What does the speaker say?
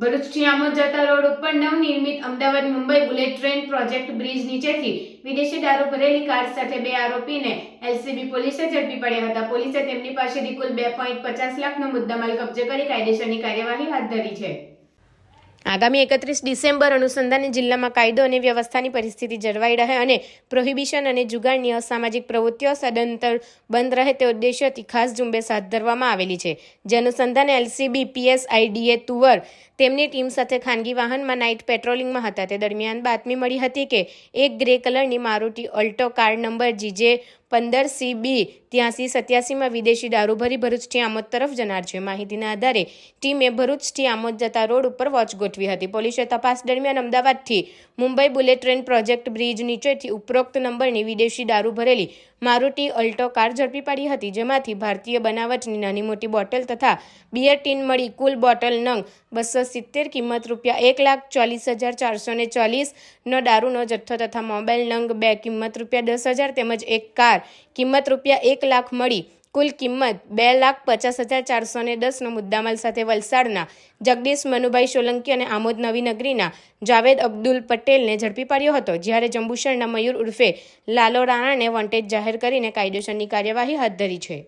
ભરૂચથી આમોદ જતા રોડ ઉપર નવનિર્મિત Ahmedabad Mumbai bullet train project bridge નીચેથી વિદેશી દારૂ ભરેલી કાર સાથે બે આરોપીને એલસીબી પોલીસે ઝડપી પડ્યા હતા. પોલીસે તેમની પાસેથી કુલ બે પોઈન્ટ પચાસ લાખનો મુદ્દામાલ કબજે કરી કાયદેસરની કાર્યવાહી હાથ ધરી છે. આગામી એકત્રીસ ડિસેમ્બર અનુસંધાને જિલ્લામાં કાયદો અને વ્યવસ્થાની પરિસ્થિતિ જળવાઈ રહે અને પ્રોહિબિશન અને જુગારની અસામાજિક પ્રવૃત્તિઓ સદંતર બંધ રહે તે ઉદ્દેશ્યથી ખાસ ઝુંબેશ હાથ ધરવામાં આવેલી છે. જે અનુસંધાને એલસીબી પીએસઆઈડીએ તુવર તેમની ટીમ સાથે ખાનગી વાહનમાં નાઇટ પેટ્રોલિંગમાં હતા. તે દરમિયાન બાતમી મળી હતી કે એક ગ્રે કલરની Maruti Alto car number GJ પંદર સી બી, ત્યાંસી સત્યાસીમાં વિદેશી દારૂ ભરી ભરૂચથી આમોદ તરફ જનાર છે. માહિતીના આધારે ટીમે ભરૂચથી આમોદ જતા રોડ ઉપર વોચ ગોઠવી હતી. પોલીસે તપાસ દરમિયાન અમદાવાદથી Mumbai bullet train project bridge નીચેથી ઉપરોક્ત નંબરની વિદેશી દારૂ ભરેલી મારુતિ અલ્ટો કાર ઝડપી પાડી હતી, જેમાંથી ભારતીય બનાવટની નાની મોટી બોટલ તથા બિયર ટીન મળી કુલ બોટલ નંગ બસો સિત્તેર કિંમત રૂપિયા એક લાખ ચોલીસ હજાર ચારસો ને ચોલીસનો દારૂનો જથ્થો તથા મોબાઈલ નંગ બે કિંમત રૂપિયા દસ હજાર તેમજ એક કાર. કિંમત રૂપિયા એક લાખ મળી. કુલ કિંમત બે લાખ પચાસ હજાર ચારસો ને દસનો મુદ્દામાલ સાથે વલસાડના જગદીશ મનુભાઈ સોલંકી અને આમોદ નવીનગરીના જાવેદ અબ્દુલ પટેલને ઝડપી પાડ્યો હતો. જ્યારે જંબુસરના મયુર ઉર્ફે લાલો રાણાને વોન્ટેજ જાહેર કરીને કાયદેસરની કાર્યવાહી હાથ ધરી છે.